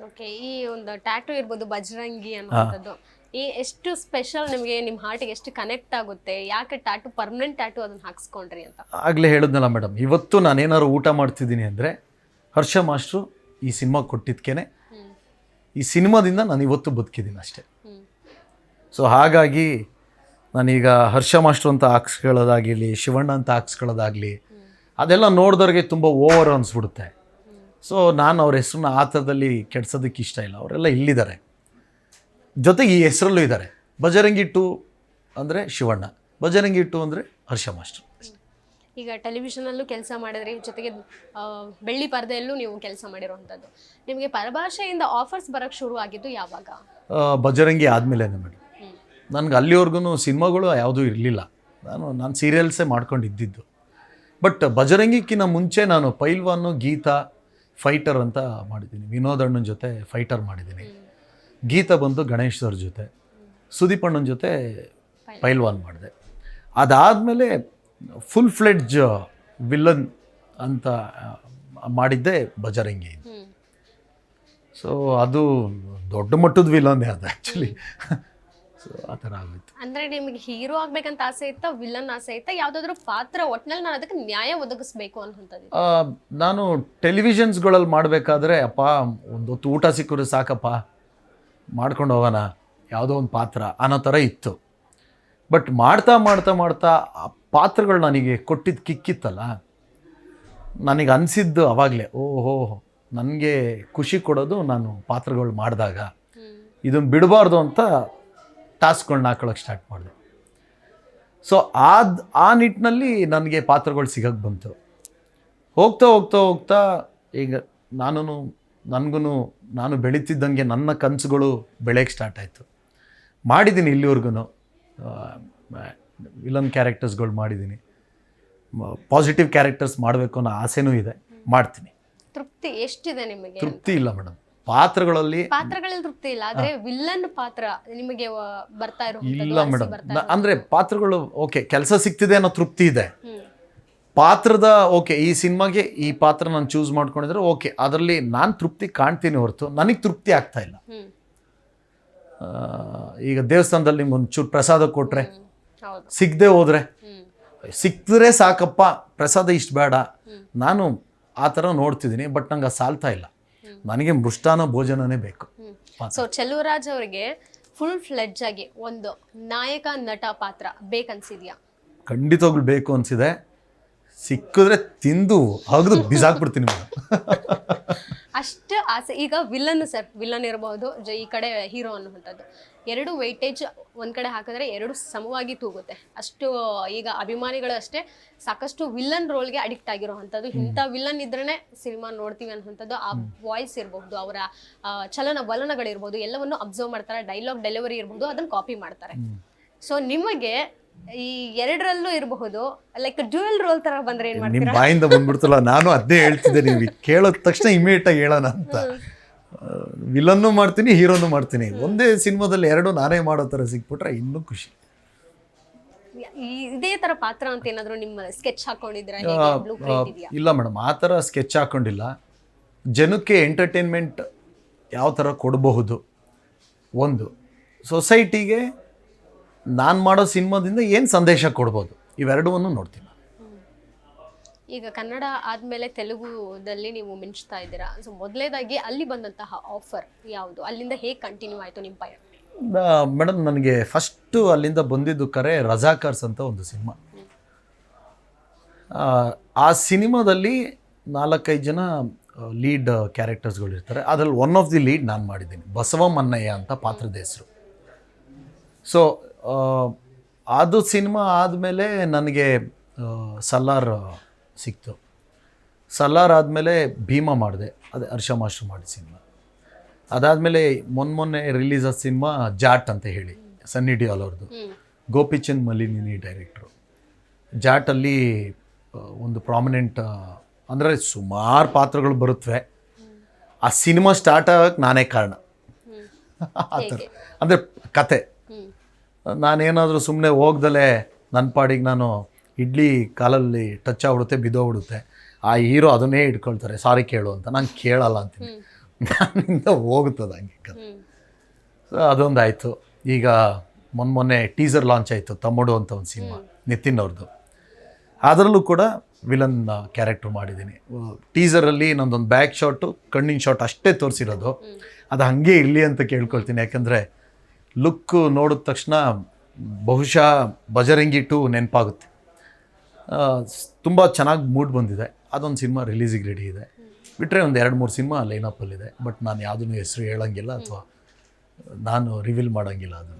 Okay ಈ ಒಂದು tattoo ಇರ್ಬೋದು ಬಜರಂಗಿ ಅನ್ನುವಂಥದ್ದು. ಈ ಎಷ್ಟು ಸ್ಪೆಷಲ್ ನಿಮಗೆ ನಿಮ್ಮ ಹಾರ್ಟಿಗೆ ಎಷ್ಟು ಕನೆಕ್ಟ್ ಆಗುತ್ತೆ? ಯಾಕೆ ಟ್ಯಾಟೂ ಪರ್ಮನೆಂಟ್ ಟ್ಯಾಟೂ ಅದನ್ನ ಹಾಕ್ಸ್ಕೊಂಡ್ರಿ ಅಂತ? ಆಗಲೇ ಹೇಳಿದ್ನಲ್ಲ ಮೇಡಮ್ ಇವತ್ತು ನಾನೇನಾದ್ರು ಊಟ ಮಾಡ್ತಿದ್ದೀನಿ ಅಂದರೆ ಹರ್ಷ ಮಾಸ್ಟ್ರು ಈ ಸಿನಿಮಾ ಕೊಟ್ಟಿದ್ಕೇನೆ ಈ ಸಿನಿಮಾದಿಂದ ನಾನು ಇವತ್ತು ಬದುಕಿದ್ದೀನಿ ಅಷ್ಟೇ. ಸೊ ಹಾಗಾಗಿ ನಾನೀಗ ಹರ್ಷ ಮಾಸ್ಟ್ರು ಅಂತ ಹಾಕ್ಸ್ಕೊಳ್ಳೋದಾಗಿರಲಿ ಶಿವಣ್ಣ ಅಂತ ಹಾಕ್ಸ್ಕೊಳ್ಳೋದಾಗಲಿ ಅದೆಲ್ಲ ನೋಡಿದವ್ರಿಗೆ ತುಂಬ ಓವರ್ ಅನಿಸ್ಬಿಡುತ್ತೆ. ಸೊ ನಾನು ಅವ್ರ ಹೆಸ್ರನ್ನ ಆ ಥರದಲ್ಲಿ ಕೆಡ್ಸೋದಕ್ಕೆ ಇಷ್ಟ ಇಲ್ಲ. ಅವರೆಲ್ಲ ಇಲ್ಲಿದ್ದಾರೆ. ಜೊತೆಗೆ ಈ ಹೆಸರಲ್ಲೂ ಇದ್ದಾರೆ. ಬಜರಂಗಿ ಟು ಅಂದರೆ ಶಿವಣ್ಣ. ಬಜರಂಗಿ ಟು ಅಂದರೆ ಹರ್ಷ ಮಾಸ್ಟರ್. ಈಗ ಟೆಲಿವಿಷನಲ್ಲೂ ಕೆಲಸ ಮಾಡಿದ್ರಿ ಜೊತೆಗೆ ಬೆಳ್ಳಿ ಪರದೆಯಲ್ಲೂ ನೀವು ಕೆಲಸ ಮಾಡಿರುವಂಥದ್ದು. ನಿಮಗೆ ಪರಭಾಷೆಯಿಂದ ಆಫರ್ಸ್ ಬರೋಕ್ಕೆ ಶುರು ಆಗಿದ್ದು ಯಾವಾಗ? ಬಜರಂಗಿ ಆದಮೇಲೆ ಮೇಡಮ್. ನನಗೆ ಅಲ್ಲಿವರೆಗೂ ಸಿನಿಮಾಗಳು ಯಾವುದೂ ಇರಲಿಲ್ಲ. ನಾನು ನಾನು ಸೀರಿಯಲ್ಸೇ ಮಾಡ್ಕೊಂಡು ಇದ್ದಿದ್ದು ಬಟ್ ಬಜರಂಗಿಕ್ಕಿಂತ ಮುಂಚೆ ನಾನು ಪೈಲ್ವಾನು ಗೀತಾ ಫೈಟರ್ ಅಂತ ಮಾಡಿದ್ದೀನಿ. ವಿನೋದ್ ಅಣ್ಣನ ಜೊತೆ ಫೈಟರ್ ಮಾಡಿದ್ದೀನಿ. ಗೀತಾ ಬಂದು ಗಣೇಶ್ ಸರ್ ಜೊತೆ ಸುದೀಪ್ ಅಣ್ಣನ ಜೊತೆ ಪೈಲ್ವಾನ್. ಮಾಡಿದೆ. ಅದಾದಮೇಲೆ ಫುಲ್ ಫ್ಲೆಡ್ಜ್ ವಿಲ್ಲನ್ ಅಂತ ಮಾಡಿದ್ದೆ ಬಜರಂಗಿ. ಸೊ ಅದು ದೊಡ್ಡ ಮಟ್ಟದ ವಿಲನ್ನೇ ಅದು ಆ್ಯಕ್ಚುಲಿ ಸೊ ಆ ಥರ ಆಗೋಯ್ತು. ಅಂದ್ರೆ ನಿಮಗೆ ಹೀರೋ ಆಗ್ಬೇಕಂತ ಆಸೆ ಇತ್ತಾ ವಿಲನ್ ಆಸೆ ಇತ್ತಾ? ಯಾವ್ದಾದ್ರು ಪಾತ್ರ ಒಟ್ನಲ್ಲಿ ನಾನು ಅದಕ್ಕೆ ನ್ಯಾಯ ಒದಗಿಸ್ಬೇಕು ಅನ್ನೋಂಥದ್ದು ಆ, ನಾನು ಟೆಲಿವಿಷನ್ಸ್ಗಳಲ್ಲಿ ಮಾಡಬೇಕಾದ್ರೆ ಅಪ್ಪ ಒಂದು ಹೊತ್ತು ಊಟ ಸಿಕ್ಕರೆ ಸಾಕಪ್ಪ ಮಾಡ್ಕೊಂಡು ಹೋಗೋಣ ಯಾವುದೋ ಒಂದು ಪಾತ್ರ ಅನ್ನೋ ಥರ ಇತ್ತು. ಬಟ್ ಮಾಡ್ತಾ ಮಾಡ್ತಾ ಮಾಡ್ತಾ ಆ ಪಾತ್ರಗಳು ನನಗೆ ಕೊಟ್ಟಿದ್ದು ಕಿಕ್ಕಿತ್ತಲ್ಲ ನನಗೆ ಅನಿಸಿದ್ದು ಅವಾಗಲೇ ಓಹೋ ನನಗೆ ಖುಷಿ ಕೊಡೋದು ನಾನು ಪಾತ್ರಗಳು ಮಾಡಿದಾಗ. ಇದನ್ನು ಬಿಡಬಾರ್ದು ಅಂತ ಟಾಸ್ಕ್ಗಳನ್ನ ಹಾಕೊಳ್ಳೋಕೆ ಸ್ಟಾರ್ಟ್ ಮಾಡಿದೆ. ಸೊ ಆದ ಆ ನಿಟ್ಟಿನಲ್ಲಿ ನನಗೆ ಪಾತ್ರಗಳು ಸಿಗಕ್ಕೆ ಬಂತು. ಹೋಗ್ತಾ ಹೋಗ್ತಾ ಹೋಗ್ತಾ ಈಗ ನಾನು ನನಗೂ ನಾನು ಬೆಳೀತಿದ್ದಂಗೆ ನನ್ನ ಕನಸುಗಳು ಬೆಳೆಯಕ್ಕೆ ಸ್ಟಾರ್ಟ್ ಆಯಿತು. ಮಾಡಿದ್ದೀನಿ ಇಲ್ಲಿವರೆಗೂ ವಿಲನ್ ಕ್ಯಾರೆಕ್ಟರ್ಸ್ಗಳು ಮಾಡಿದ್ದೀನಿ ಪಾಸಿಟಿವ್ ಕ್ಯಾರೆಕ್ಟರ್ಸ್ ಮಾಡಬೇಕು ಅನ್ನೋ ಆಸೆನೂ ಇದೆ. ಮಾಡ್ತೀನಿ. ತೃಪ್ತಿ ಎಷ್ಟಿದೆ ನಿಮಗೆ? ತೃಪ್ತಿ ಇಲ್ಲ ಮೇಡಮ್. ಪಾತ್ರಗಳಲ್ಲಿ ಪಾತ್ರಗಳಲ್ಲಿ ತೃಪ್ತಿ ಇಲ್ಲ. ಆದ್ರೆ ವಿಲ್ಲನ್ ಪಾತ್ರ ನಿಮಗೆ ಬರ್ತಾ ಇರೋ ಇಲ್ಲ ಮೇಡಮ್ ಅಂದ್ರೆ ಪಾತ್ರಗಳು ಓಕೆ ಕೆಲಸ ಸಿಗ್ತಿದೆ ಅನ್ನೋ ತೃಪ್ತಿ ಇದೆ. ಪಾತ್ರದ ಓಕೆ ಈ ಸಿನಿಮಾಗೆ ಈ ಪಾತ್ರ ನಾನು ಚೂಸ್ ಮಾಡ್ಕೊಂಡಿದ್ರೆ ಓಕೆ ಅದರಲ್ಲಿ ನಾನು ತೃಪ್ತಿ ಕಾಣ್ತೀನಿ ಹೊರತು ನನಗೆ ತೃಪ್ತಿ ಆಗ್ತಾ ಇಲ್ಲ. ಈಗ ದೇವಸ್ಥಾನದಲ್ಲಿ ನಿಮ್ಗೆ ಒಂಚೂರು ಪ್ರಸಾದ ಕೊಟ್ರೆ ಸಿಗದೆ ಹೋದ್ರೆ ಸಿಕ್ಕಿದ್ರೆ ಸಾಕಪ್ಪ ಪ್ರಸಾದ ಇಷ್ಟು ಬೇಡ. ನಾನು ಆ ಥರ ನೋಡ್ತಿದ್ದೀನಿ ಬಟ್ ನಂಗೆ ಅದು ಸಾಲ್ತಾ ಇಲ್ಲ. ನನಗೆ ಮೃಷ್ಟಾನ ಭೋಜನನೇ ಬೇಕು. ಸೊ ಚೆಲುವರಾಜ್ ಅವರಿಗೆ ಫುಲ್ ಫ್ಲೆಡ್ಜ್ ಆಗಿ ಒಂದು ನಾಯಕ ನಟ ಪಾತ್ರ ಬೇಕನ್ಸಿದ್ಯಾ? ಖಂಡಿತವಾಗ್ಲು ಬೇಕು ಅನ್ಸಿದೆ. ಸಿಕ್ಕಿದ್ರೆ ತಿಂದು ಅಗದು ಬಿಸಾಕ್ಬಿಡ್ತೀನಿ ಮೇಡಮ್ ಅಷ್ಟು ಆಸೆ. ಈಗ ವಿಲನ್ ಸರ್ ವಿಲನ್ ಇರಬಹುದು ಜ- ಈ ಕಡೆ ಹೀರೋ ಅನ್ನುವಂಥದ್ದು. ಎರಡು ವೈಟೇಜ್ ಒಂದು ಕಡೆ ಹಾಕಿದ್ರೆ ಎರಡು ಸಮವಾಗಿ ತೂಗುತ್ತೆ. ಅಷ್ಟು ಈಗ ಅಭಿಮಾನಿಗಳು ಅಷ್ಟೇ ಸಾಕಷ್ಟು ವಿಲನ್ ರೋಲ್ಗೆ ಅಡಿಕ್ಟ್ ಆಗಿರುವಂಥದ್ದು. ಇಂಥ ವಿಲನ್ ಇದ್ರೇ ಸಿನಿಮಾ ನೋಡ್ತೀವಿ ಅನ್ನುವಂಥದ್ದು. ಆ ವಾಯ್ಸ್ ಇರಬಹುದು ಅವರ ಚಲನ ವಲನಗಳಿರ್ಬೋದು ಎಲ್ಲವನ್ನು ಅಬ್ಸರ್ವ್ ಮಾಡ್ತಾರೆ. ಡೈಲಾಗ್ ಡೆಲಿವರಿ ಇರ್ಬೋದು ಅದನ್ನ ಕಾಪಿ ಮಾಡ್ತಾರೆ. ಸೊ ನಿಮಗೆ ಈ ಎರಡರಲ್ಲೂ ಇರಬಹುದು. ಲೈಕ್ ಡ್ಯೂಯಲ್ ರೋಲ್ ತರ ಬಂದ್ರೆ ಏನ್ ಮಾಡ್ತೀರಾ? ನಿಮ್ಮ ಬಾಯಿಂದ ಬಂದ್ಬಿಡ್ತಲ್ಲ ನಾನು ಅದೇ ಹೇಳ್ತಿದ್ದೆ ನೀವು. ಕೇಳೋದ ತಕ್ಷಣ ಇಮಿಡಿಯೇಟ್ ಆಗಿ ಹೇಳೋಣ ಅಂತ. ವಿಲನ್ನು ಮಾಡ್ತೀನಿ ಹೀರೋನು ಮಾಡ್ತೀನಿ. ಒಂದೇ ಸಿನಿಮಾದಲ್ಲಿ ಎರಡು ನಾನೇ ಮಾಡೋ ಥರ ಸಿಕ್ಬಿಟ್ರೆ ಇನ್ನೂ ಖುಷಿ. ಈ- ಇದೇ ತರ ಪಾತ್ರ ಅಂತ ಏನಾದ್ರು ನಿಮ್ಮ ಸ್ಕೆಚ್ ಹಾಕೊಂಡಿದ್ರ ಬ್ಲೂ ಆ, ಪ್ರಿಂಟ್ ಇದೆಯಾ? ಇಲ್ಲ ಮೇಡಮ್ ಆ ಥರ ಸ್ಕೆಚ್ ಹಾಕೊಂಡಿಲ್ಲ. ಜನಕ್ಕೆ ಎಂಟರ್ಟೈನ್ಮೆಂಟ್ ಯಾವ ಥರ ಕೊಡಬಹುದು? ಒಂದು ಸೊಸೈಟಿಗೆ ನಾನು ಮಾಡೋ ಸಿನಿಮಾದಿಂದ ಏನು ಸಂದೇಶ ಕೊಡ್ಬೋದು? ಇವೆರಡೂ ನೋಡ್ತೀನಿ. ಈಗ ಕನ್ನಡ ಆದಮೇಲೆ ತೆಲುಗುದಲ್ಲಿ ನೀವು ಮಿಂಚ್ತಾ ಇದ್ದೀರಾ? ಸೊ ಮೊದಲೇದಾಗಿ ಅಲ್ಲಿ ಬಂದಂತಹ ಆಫರ್ ಯಾವುದು? ಅಲ್ಲಿಂದ ಹೇಗೆ ಕಂಟಿನ್ಯೂ ಆಯಿತು ನಿಮ್ಮ ಪಯ ಮೇಡಮ್ ನನಗೆ ಫಸ್ಟು ಅಲ್ಲಿಂದ ಬಂದಿದ್ದು ಕರೆ ರಜಾಕರ್ಸ್ ಅಂತ ಒಂದು ಸಿನಿಮಾ. ಆ ಸಿನಿಮಾದಲ್ಲಿ ನಾಲ್ಕೈದು ಜನ ಲೀಡ್ ಕ್ಯಾರೆಕ್ಟರ್ಸ್ಗಳು ಇರ್ತಾರೆ. ಅದರಲ್ಲಿ ಒನ್ ಆಫ್ ದಿ ಲೀಡ್ ನಾನು ಮಾಡಿದ್ದೀನಿ. ಬಸವ ಮನ್ನಯ್ಯ ಅಂತ ಪಾತ್ರದ ಹೆಸರು. ಸೊ ಅದು ಸಿನಿಮಾ ಆದಮೇಲೆ ನನಗೆ ಸಲ್ಲಾರ್ ಸಲಾರ್ ಸಿಕ್ತು. ಸಲ್ಲಾರ್ ಆದಮೇಲೆ ಭೀಮಾ ಮಾಡಿದೆ. ಅದೇ ಹರ್ಷ ಮಾಸ್ಟರ್ ಮಾಡಿದ ಸಿನಿಮಾ. ಅದಾದಮೇಲೆ ಮೊನ್ನೆ ಮೊನ್ನೆ ರಿಲೀಸ್ ಆದ ಸಿನಿಮಾ ಜಾಟ್ ಅಂತ ಹೇಳಿ ಸನ್ನಿ ಆಲ್ ಅವ್ರದ್ದು ಗೋಪಿಚಂದ್ ಮಲಿನಿನಿ ಡೈರೆಕ್ಟ್ರು ಜಾಟಲ್ಲಿ ಒಂದು ಪ್ರಾಮಿನೆಂಟ್ ಅಂದರೆ ಸುಮಾರು ಪಾತ್ರಗಳು ಬರುತ್ತವೆ ಆ ಸಿನಿಮಾ ಸ್ಟಾರ್ಟ್ ಆಗೋಕ್ಕೆ ನಾನೇ ಕಾರಣ. ಆ ಥರ. ಅಂದರೆ ಕತೆ. ನಾನೇನಾದರೂ ಸುಮ್ಮನೆ ಹೋಗ್ದಲೇ ನನ್ನ ಪಾಡಿಗೆ ನಾನು ಇಡ್ಲಿ ಕಾಲಲ್ಲಿ ಟಚ್ ಆಗ್ಬಿಡುತ್ತೆ ಬಿದ್ದೋಗ್ಬಿಡುತ್ತೆ. ಆ ಹೀರೋ ಅದನ್ನೇ ಇಟ್ಕೊಳ್ತಾರೆ ಸಾರಿ ಕೇಳು ಅಂತ. ನಾನು ಕೇಳಲ್ಲ ಅಂತೀನಿ. ನಾನಿಂದ ಹೋಗುತ್ತದೆ ಹಂಗೆ ಸೊ ಅದೊಂದು ಆಯಿತು ಈಗ ಮೊನ್ನೆ ಮೊನ್ನೆ ಟೀಸರ್ ಲಾಂಚ್ ಆಯಿತು ತಮ್ಮಡು ಅಂತ ಒಂದು ಸಿನಿಮಾ ನಿತಿನ್ ಅವ್ರದ್ದು ಅದರಲ್ಲೂ ಕೂಡ ವಿಲನ್ ಕ್ಯಾರೆಕ್ಟರ್ ಮಾಡಿದ್ದೀನಿ. ಟೀಸರಲ್ಲಿ ನಂದೊಂದು ಬ್ಯಾಕ್ ಶಾಟು ಕಣ್ಣಿನ ಶಾಟ್ ಅಷ್ಟೇ ತೋರಿಸಿರೋದು. ಅದು ಹಾಗೆ ಇರಲಿ ಅಂತ ಕೇಳ್ಕೊಳ್ತೀನಿ. ಯಾಕಂದರೆ ಲುಕ್ ನೋಡಿದ ತಕ್ಷಣ ಬಹುಶಃ ಬಜರಂಗಿ ಟು ನೆನಪಾಗುತ್ತೆ ತುಂಬ ಚೆನ್ನಾಗಿ ಮೂಡ್ ಬಂದಿದೆ. ಅದೊಂದು ಸಿನಿಮಾ ರಿಲೀಸಿಗೆ ರೆಡಿ ಇದೆ. ಬಿಟ್ಟರೆ ಒಂದು ಎರಡು ಮೂರು ಸಿನಿಮಾ ಲೈನಪ್ಪಲ್ಲಿದೆ ಬಟ್ ನಾನು ಯಾವುದನ್ನು ಹೆಸರು ಹೇಳೋಂಗಿಲ್ಲ ಅಥವಾ ನಾನು ರಿವೀಲ್ ಮಾಡೋಂಗಿಲ್ಲ ಅದನ್ನು.